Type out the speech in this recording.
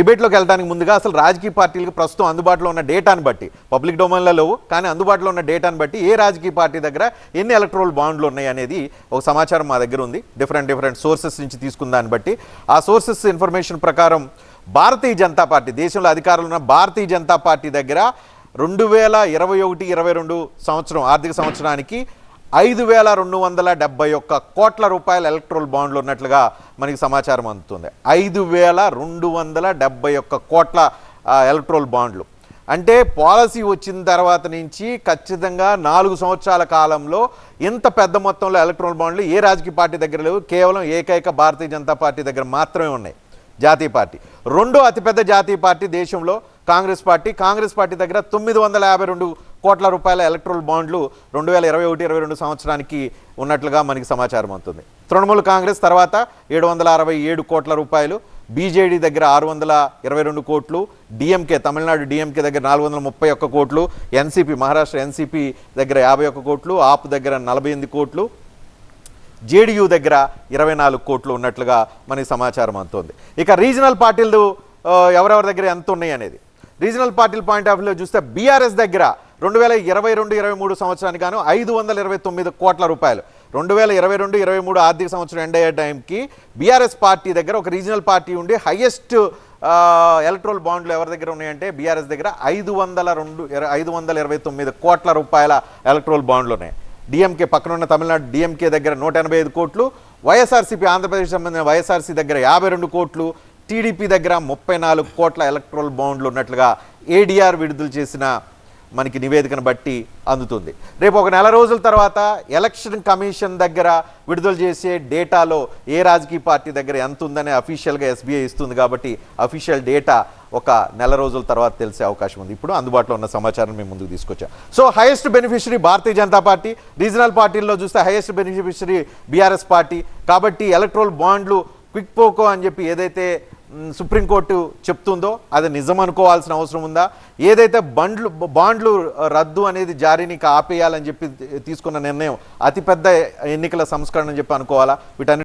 డిబేట్లోకి వెళ్ళడానికి ముందుగా అసలు రాజకీయ పార్టీలకు ప్రస్తుతం అందుబాటులో ఉన్న డేటాను బట్టి పబ్లిక్ డొమైన్లో లేవు కానీ అందుబాటులో ఉన్న డేటాను బట్టి ఏ రాజకీయ పార్టీ దగ్గర ఎన్ని ఎలక్ట్రోల్ బాండ్లు ఉన్నాయి అనేది ఒక సమాచారం మా దగ్గర ఉంది. డిఫరెంట్ డిఫరెంట్ సోర్సెస్ నుంచి తీసుకున్న దాన్ని బట్టి. ఆ సోర్సెస్ ఇన్ఫర్మేషన్ ప్రకారం భారతీయ జనతా పార్టీ దేశంలో అధికారంలో ఉన్న భారతీయ జనతా పార్టీ దగ్గర రెండు వేల ఇరవై ఒకటి ఇరవై రెండు సంవత్సరం ఆర్థిక సంవత్సరానికి ఐదు వేల రెండు వందల డెబ్బై ఒక్క కోట్ల రూపాయల ఎలక్ట్రోల్ బాండ్లు ఉన్నట్లుగా మనకి సమాచారం అందుతుంది. ఐదు వేల రెండు వందల డెబ్బై ఒక్క కోట్ల ఎలక్ట్రోల్ బాండ్లు. అంటే పాలసీ వచ్చిన తర్వాత నుంచి ఖచ్చితంగా నాలుగు సంవత్సరాల కాలంలో ఇంత పెద్ద మొత్తంలో ఎలక్ట్రోల్ బాండ్లు ఏ రాజకీయ పార్టీ దగ్గర లేవు. కేవలం ఏకైక భారతీయ జనతా పార్టీ దగ్గర మాత్రమే ఉన్నాయి. జాతీయ పార్టీ. రెండో అతిపెద్ద జాతీయ పార్టీ దేశంలో కాంగ్రెస్ పార్టీ. కాంగ్రెస్ పార్టీ దగ్గర తొమ్మిది వందల యాభై రెండు కోట్ల రూపాయల ఎలక్ట్రల్ బాండ్లు రెండు వేల ఇరవై ఒకటి ఇరవై రెండు సంవత్సరానికి ఉన్నట్లుగా మనకి సమాచారం అవుతుంది. తృణమూల్ కాంగ్రెస్ తర్వాత ఏడు వందల అరవై ఏడు కోట్ల రూపాయలు బీజేడీ దగ్గర ఆరు వందల ఇరవై రెండు కోట్లు డిఎంకే తమిళనాడు డిఎంకే దగ్గర నాలుగు వందల ముప్పై ఒక్క కోట్లు ఎన్సీపీ మహారాష్ట్ర ఎన్సీపీ దగ్గర యాభై ఒక్క కోట్లు ఆప్ దగ్గర నలభై ఎనిమిది కోట్లు జేడీయూ దగ్గర ఇరవై నాలుగు కోట్లు ఉన్నట్లుగా మనకి సమాచారం అవుతుంది. ఇక రీజనల్ పార్టీలు ఎవరెవరి దగ్గర ఎంత ఉన్నాయి అనేది? రీజనల్ పార్టీల పాయింట్ ఆఫ్ వ్యూలో చూస్తే బీఆర్ఎస్ దగ్గర రెండు వేల ఇరవై రెండు ఇరవై మూడు సంవత్సరానికి గాను ఐదు వందల ఇరవై తొమ్మిది కోట్ల రూపాయలు. రెండు వేల ఇరవై రెండు ఇరవై మూడు ఆర్థిక సంవత్సరం ఎండ్ అయ్యే టైంకి బీఆర్ఎస్ పార్టీ దగ్గర ఒక రీజనల్ పార్టీ ఉండి హైయెస్ట్ ఎలక్ట్రోల్ బాండ్లు ఎవరి దగ్గర ఉన్నాయంటే బీఆర్ఎస్ దగ్గర ఐదు వందల రెండు ఐదు వందల ఇరవై తొమ్మిది కోట్ల రూపాయల ఎలక్ట్రోల్ బాండ్లు ఉన్నాయి. డిఎంకే పక్కన ఉన్న తమిళనాడు డిఎంకే దగ్గర నూట ఎనభై ఐదు కోట్లు వైఎస్ఆర్సీపీ ఆంధ్రప్రదేశ్ సంబంధించిన వైఎస్ఆర్సీ దగ్గర యాభై రెండు కోట్లు టీడీపీ దగ్గర ముప్పై నాలుగు కోట్ల ఎలక్ట్రల్ బాండ్లు ఉన్నట్లుగా ఏడీఆర్ విడుదల చేసిన మనకి నివేదికను బట్టి అందుతుంది. రేపు ఒక నెల రోజుల తర్వాత ఎలక్షన్ కమిషన్ దగ్గర విడుదల చేసే డేటాలో ఏ రాజకీయ పార్టీ దగ్గర ఎంత ఉందనే అఫీషియల్గా ఎస్బీఐ ఇస్తుంది కాబట్టి అఫీషియల్ డేటా ఒక నెల రోజుల తర్వాత తెలిసే అవకాశం ఉంది. ఇప్పుడు అందుబాటులో ఉన్న సమాచారం మేము ముందుకు తీసుకొచ్చాం. So highest beneficiary Bharatiya Janata party regional పార్టీల్లో చూస్తే హైయెస్ట్ బెనిఫిషరీ బీఆర్ఎస్ పార్టీ కాబట్టి ఎలక్ట్రోల్ బాండ్లు క్విక్ పోకో అని చెప్పి ఏదైతే సుప్రీంకోర్టు చెప్తుందో అది నిజం అనుకోవాల్సిన అవసరం ఉందా? ఏదైతే బండ్లు బాండ్లు రద్దు అనేది జారీని ఆపేయాలని చెప్పి తీసుకున్న నిర్ణయం అతిపెద్ద ఎన్నికల సంస్కరణ అని చెప్పి అనుకోవాలా? వీటన్ని